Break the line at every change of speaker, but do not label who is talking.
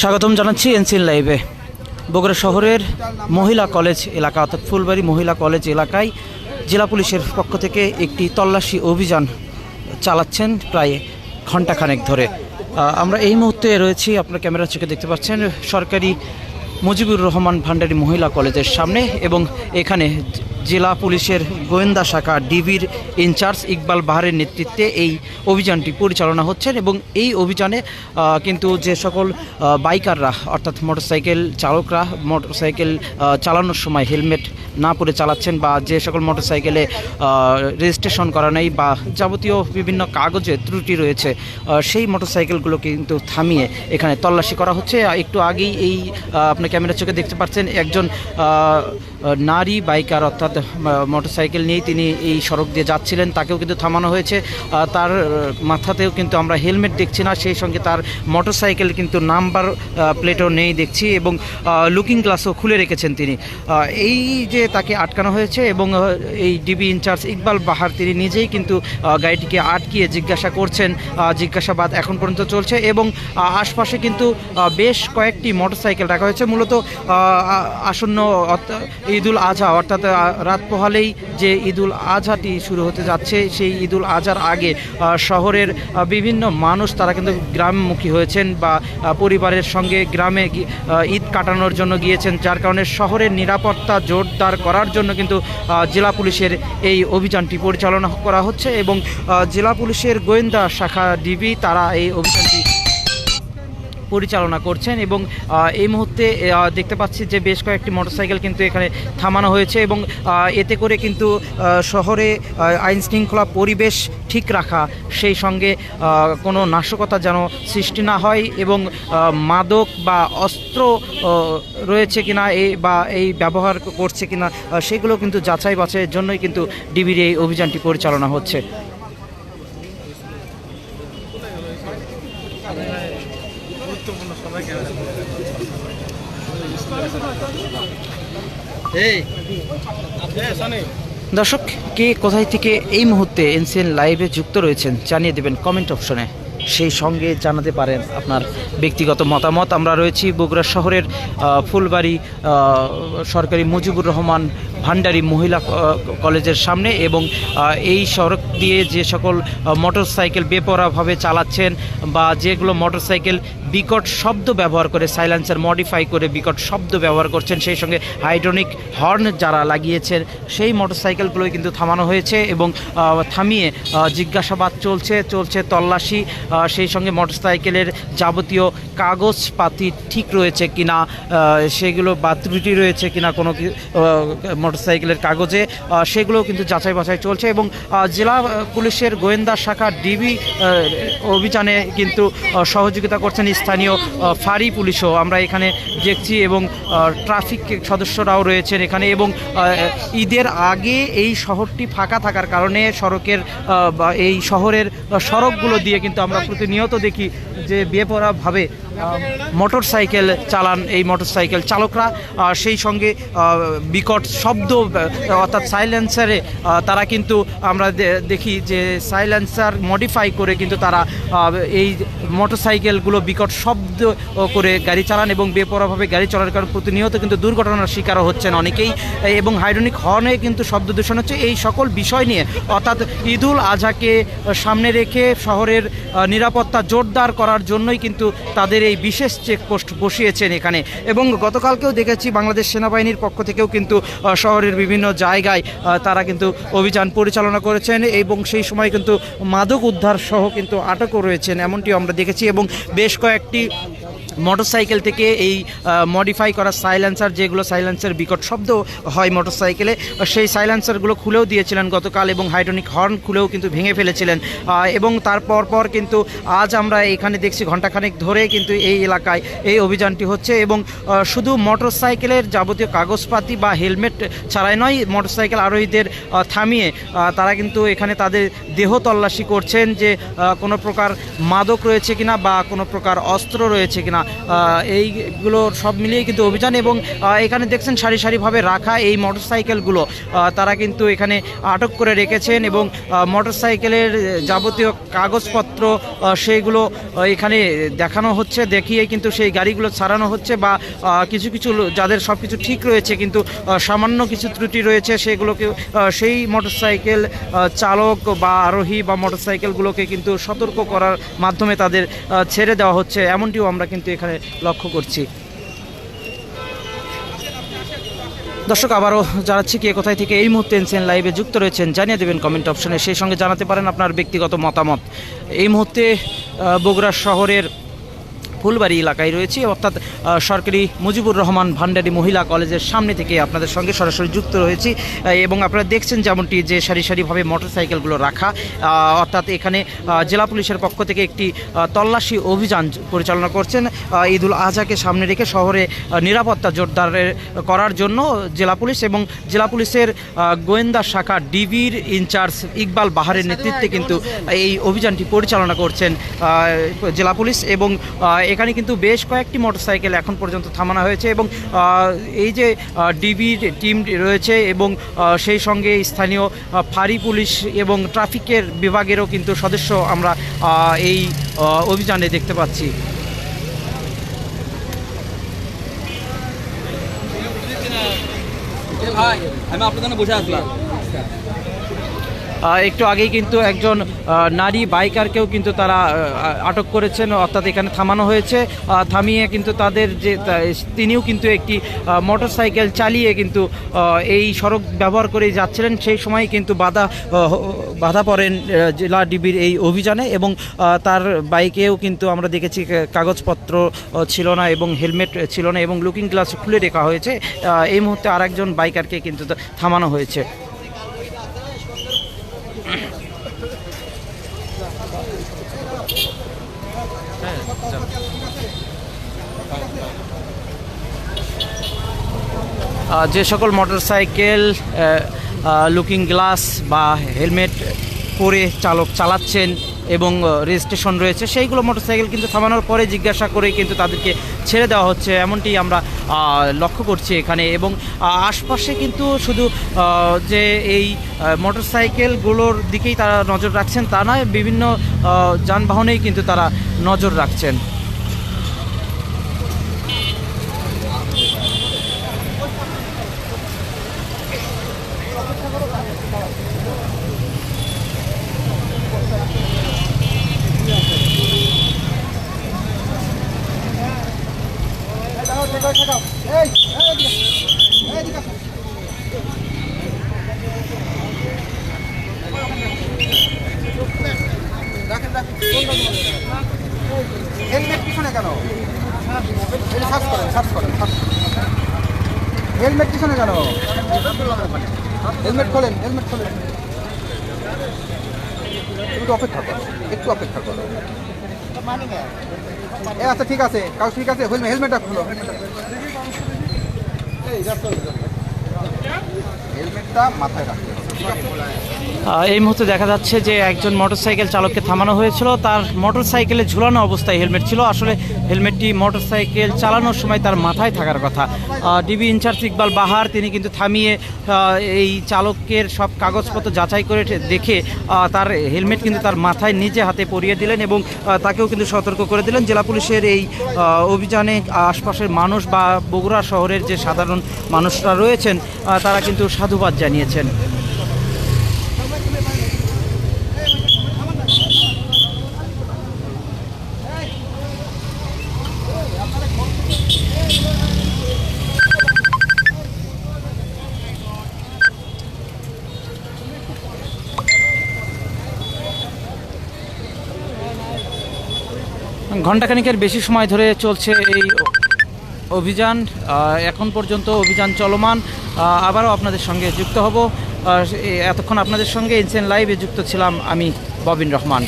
স্বাগতম জানাচ্ছি এনসিএন লাইভে। বগুড়া শহরের মহিলা কলেজ এলাকা, অর্থাৎ ফুলবাড়ি মহিলা কলেজ এলাকায় জেলা পুলিশের পক্ষ থেকে একটি তল্লাশি অভিযান চালাচ্ছেন প্রায় ঘণ্টাখানেক ধরে। আমরা এই মুহূর্তে রয়েছি, আপনার ক্যামেরা চোখে দেখতে পাচ্ছেন, সরকারি মুজিবুর রহমান ভান্ডারী মহিলা কলেজের সামনে এবং এখানে জেলা পুলিশের গোয়েন্দা শাখা ডিবির ইনচার্জ ইকবাল বাহারের নেতৃত্বে এই অভিযানটি পরিচালনা হচ্ছেন এবং এই অভিযানে কিন্তু যে সকল বাইকাররা অর্থাৎ মোটরসাইকেল চালকরা মোটরসাইকেল চালানোর সময় হেলমেট না পরে চালাচ্ছেন বা যে সকল মোটরসাইকেলে রেজিস্ট্রেশন করা নেই বা যাবতীয় বিভিন্ন কাগজে ত্রুটি রয়েছে সেই মোটরসাইকেলগুলো কিন্তু থামিয়ে এখানে তল্লাশি করা হচ্ছে। একটু আগেই এই আহ, আপনি ক্যামেরা চোখে দেখতে পাচ্ছেন একজন নারী বাইকার অর্থাৎ মোটরসাইকেল নিয়েই তিনি এই সড়ক দিয়ে যাচ্ছিলেন। তাকেও কিন্তু থামানো হয়েছে। তার মাথাতেও কিন্তু আমরা হেলমেট দেখছি না, সেই সঙ্গে তার মোটরসাইকেল কিন্তু নাম্বার প্লেটও নেই দেখছি এবং লুকিং গ্লাসও খুলে রেখেছেন তিনি। এই যে তাকে আটকানো হয়েছে এবং এই ডিবি ইনচার্জ ইকবাল বাহার, তিনি নিজেই কিন্তু গাড়িটিকে আটকিয়ে জিজ্ঞাসা করছেন। জিজ্ঞাসাবাদ এখন পর্যন্ত চলছে এবং আশপাশে কিন্তু বেশ কয়েকটি মোটরসাইকেল রাখা হয়েছে। মূলত আসন্ন ঈদুল আজহা অর্থাৎ রাত পোহালেই যে ঈদুল আজহাটি শুরু হতে যাচ্ছে, সেই ঈদুল আজহার আগে শহরের বিভিন্ন মানুষ তারা কিন্তু গ্রামমুখী হয়েছেন বা পরিবারের সঙ্গে গ্রামে ঈদ কাটানোর জন্য গিয়েছেন, যার কারণে শহরের নিরাপত্তা জোরদার করার জন্য কিন্তু জেলা পুলিশের এই অভিযানটি পরিচালনা করা হচ্ছে এবং জেলা পুলিশের গোয়েন্দা শাখা ডিবি তারা এই অভিযানটি পরিচালনা করছেন এবং এই মুহূর্তে দেখতে পাচ্ছি যে বেশ কয়েকটি মোটরসাইকেল কিন্তু এখানে থামানো হয়েছে এবং এতে করে কিন্তু শহরে আইন শৃঙ্খলা পরিবেশ ঠিক রাখা, সেই সঙ্গে কোনো নাশকতা যেন সৃষ্টি না হয় এবং মাদক বা অস্ত্র রয়েছে কিনা এই বা এই ব্যবহার করছে কিনা সেগুলো কিন্তু যাচাই বাছাইয়ের জন্যই কিন্তু ডিবির এই অভিযানটি পরিচালনা হচ্ছে। দর্শক, কে কোথায় থেকে এই মুহূর্তে এনসিএন লাইভে যুক্ত রয়েছেন জানিয়ে দেবেন কমেন্ট অপশনে। সেই সঙ্গে জানাতে পারেন আপনার ব্যক্তিগত মতামত। আমরা রয়েছি বগুড়া শহরের ফুলবাড়ি সরকারি মুজিবুর রহমান ভান্ডারি মহিলা কলেজের সামনে এবং এই সড়ক দিয়ে যে সকল মোটরসাইকেল বেপরাভাবে চালাচ্ছেন বা যেগুলো মোটরসাইকেল বিকট শব্দ ব্যবহার করে, সাইলেন্সার মডিফাই করে বিকট শব্দ ব্যবহার করছেন, সেই সঙ্গে হাইড্রোনিক হর্ন যারা লাগিয়েছেন, সেই মোটর মোটরসাইকেলগুলোই কিন্তু থামানো হয়েছে এবং থামিয়ে জিজ্ঞাসাবাদ চলছে চলছে তল্লাশি সেই সঙ্গে মোটরসাইকেলের যাবতীয় কাগজপাতি ঠিক রয়েছে কিনা সেগুলো বা ত্রুটি রয়েছে কিনা কোনো মোটরসাইকেলের কাগজে সেগুলোও কিন্তু যাচাই বাছাই চলছে এবং জেলা পুলিশের গোয়েন্দা শাখা ডিবি অভিযানে কিন্তু সহযোগিতা করছেন স্থানীয় ফাঁড়ি পুলিশও। আমরা এখানে দেখছি এবং ট্রাফিক সদস্যরাও রয়েছেন এখানে এবং ঈদের আগে এই শহরটি ফাঁকা থাকার কারণে সড়কের এই শহরের সড়কগুলো দিয়ে কিন্তু আমরা প্রতিনিয়ত দেখি যে বেপরাভাবে মোটর সাইকেল চালান এই মোটর সাইকেল চালকরা সেই সঙ্গে বিকট শব্দ অর্থাৎ সাইলেন্সারে তারা কিন্তু আমরা দেখি যে সাইলেন্সার মডিফাই করে কিন্তু তারা এই মোটর সাইকেলগুলো বিকট শব্দ করে গাড়ি চালান এবং বেপরোয়াভাবে গাড়ি চলার কারণে প্রতিনিয়ত কিন্তু দুর্ঘটনার শিকারও হচ্ছেন অনেকেই, এবং হাইড্রোনিক হর্নে কিন্তু শব্দ দূষণ হচ্ছে। এই সকল বিষয় নিয়ে, অর্থাৎ ঈদুল আজহাকে সামনে রেখে শহরের নিরাপত্তা জোরদার করার জন্যই কিন্তু তাদের এই বিশেষ চেকপোস্ট বসিয়েছেন এখানে। এবং গতকালকেও দেখেছি বাংলাদেশ সেনাবাহিনীর পক্ষ থেকেও কিন্তু শহরের বিভিন্ন জায়গায় তারা কিন্তু অভিযান পরিচালনা করেছেন এবং সেই সময় কিন্তু মাদক উদ্ধার সহ কিন্তু আটকও রয়েছেন এমনটি আমরা দেখেছি। এবং বেশ কয়েকটি মোটরসাইকেল থেকে এই মডিফাই করা সাইলেন্সার যেগুলো সাইলেন্সার বিকট শব্দ হয় মোটরসাইকেলে, সেই সাইলেন্সারগুলো খুলেও দিয়েছিলেন গতকাল এবং হাইড্রোনিক হর্ন খুলেও কিন্তু ভেঙে ফেলেছিলেন। এবং তারপর পর কিন্তু আজ আমরা এখানে দেখছি ঘণ্টাখানেক ধরে কিন্তু এই এলাকায় এই অভিযানটি হচ্ছে এবং শুধু মোটরসাইকেলের যাবতীয় কাগজপাতি বা হেলমেট ছাড়াই নয়, মোটরসাইকেল আরোহীদের থামিয়ে তারা কিন্তু এখানে তাদের দেহ তল্লাশি করছেন যে কোনো প্রকার মাদক রয়েছে কিনা বা কোনো প্রকার অস্ত্র রয়েছে কিনা। এইগুলো সব মিলিয়ে কিন্তু অভিযান এবং এখানে দেখছেন সারি সারিভাবে রাখা এই মোটরসাইকেলগুলো। তারা কিন্তু এখানে আটক করে রেখেছেন এবং মোটরসাইকেলের যাবতীয় কাগজপত্র সেইগুলো এখানে দেখানো হচ্ছে, দেখিয়ে কিন্তু সেই গাড়িগুলো ছাড়ানো হচ্ছে বা কিছু কিছু যাদের সব কিছু ঠিক রয়েছে কিন্তু সামান্য কিছু ত্রুটি রয়েছে সেগুলোকে সেই মোটরসাইকেল চালক বা আরোহী বা মোটরসাইকেলগুলোকে কিন্তু সতর্ক করার মাধ্যমে তাদের ছেড়ে দেওয়া হচ্ছে। এমনটিও আমরা কিন্তু এখানে লক্ষ্য করছি। দর্শক, আবারও জানাচ্ছি কি কোথায় থেকে এই মুহূর্তে এনসিএন লাইভে যুক্ত রয়েছেন, জানিয়ে দেবেন কমেন্ট অপশনে সেই সঙ্গে জানাতে পারেন আপনার ব্যক্তিগত মতামত। এই মুহূর্তে বগুড়া শহরের ফুলবাড়ি এলাকায় রয়েছি। অর্থাৎ সরকারি মুজিবুর রহমান ভান্ডারী মহিলা কলেজের সামনে থেকে আপনাদের সঙ্গে সরাসরি যুক্ত রয়েছি। এবং আপনারা দেখছেন যেমনটি যে সারি সারিভাবে মোটরসাইকেলগুলো রাখা। অর্থাৎ এখানে জেলা পুলিশের পক্ষ থেকে একটি তল্লাশি অভিযান পরিচালনা করছেন। ঈদুল আজহাকে সামনে রেখে শহরে নিরাপত্তা জোরদারের করার জন্য জেলা পুলিশ এবং জেলা পুলিশের গোয়েন্দা শাখা ডিবির ইনচার্জ ইকবাল বাহারের নেতৃত্বে কিন্তু এই অভিযানটি পরিচালনা করছেন জেলা পুলিশ এবং এখানে কিন্তু বেশ কয়েকটি মোটরসাইকেল এখন পর্যন্ত থামানো হয়েছে এবং এই যে ডিবির টিম রয়েছে এবং সেই সঙ্গে স্থানীয় ফাঁড়ি পুলিশ এবং ট্রাফিকের বিভাগেরও কিন্তু সদস্য আমরা এই অভিযানে দেখতে পাচ্ছি।
আমি আপনার বসে আসলাম
একটু আগেই কিন্তু একজন নারী বাইকারকেও কিন্তু তারা আটক করেছেন। অর্থাৎ এখানে থামানো হয়েছে। থামিয়ে কিন্তু তাদের যে তিনিও কিন্তু একটি মোটর সাইকেল চালিয়ে কিন্তু এই সড়ক ব্যবহার করে যাচ্ছিলেন। সেই সময় কিন্তু বাধা বাধা পড়েন জেলা ডিবির এই অভিযানে এবং তার বাইকেও কিন্তু আমরা দেখেছি কাগজপত্র ছিল না এবং হেলমেট ছিল না এবং লুকিং গ্লাস খুলে রেখা হয়েছে। এই মুহূর্তে আরেকজন বাইকারকে কিন্তু থামানো হয়েছে। যে সকল মোটরসাইকেল লুকিং গ্লাস বা হেলমেট পরে চালক চালাচ্ছেন এবং রেজিস্ট্রেশন রয়েছে, সেইগুলো মোটরসাইকেল কিন্তু থামানোর পরে জিজ্ঞাসা করে কিন্তু তাদেরকে ছেড়ে দেওয়া হচ্ছে, এমনটি আমরা লক্ষ্য করছি এখানে এবং আশপাশে কিন্তু শুধু যে এই মোটরসাইকেলগুলোর দিকেই তারা নজর রাখছেন তা নয়, বিভিন্ন যানবাহনেই কিন্তু তারা নজর রাখছেন।
কেন? সার্চ করেন সার্চ করেন হেলমেট পিছনে কেন? হেলমেট খোলেন হেলমেট খোলেন। একটু অপেক্ষা করো, একটু অপেক্ষা করো। এ আচ্ছা ঠিক আছে, কাউ ঠিক আছে হেলমেট হেলমেটটা খুলো। হেলমেটটা মাথায় রাখতে হবে।
এই মুহূর্তে দেখা যাচ্ছে যে একজন মোটরসাইকেল চালককে থামানো হয়েছিল। তার মোটরসাইকেলে ঝুলানো অবস্থায় হেলমেট ছিল। আসলে হেলমেটটি মোটরসাইকেল চালানোর সময় তার মাথায় থাকার কথা। ডিবি ইনচার্জ ইকবাল বাহার, তিনি কিন্তু থামিয়ে এই চালকের সব কাগজপত্র যাচাই করে দেখে তার হেলমেট কিন্তু তার মাথায় নিজে হাতে পরিয়ে দিলেন এবং তাকেও কিন্তু সতর্ক করে দিলেন। জেলা পুলিশের এই অভিযানে আশপাশের মানুষ বা বগুড়া শহরের যে সাধারণ মানুষরা রয়েছেন তারা কিন্তু সাধুবাদ জানিয়েছেন। ঘণ্টাখানিকের বেশি সময় ধরে চলছে এই অভিযান। এখন পর্যন্ত অভিযান চলমান। আবারও আপনাদের সঙ্গে যুক্ত হব। এতক্ষণ আপনাদের সঙ্গে ইনসেন লাইভে যুক্ত ছিলাম আমি, ববিন রহমান।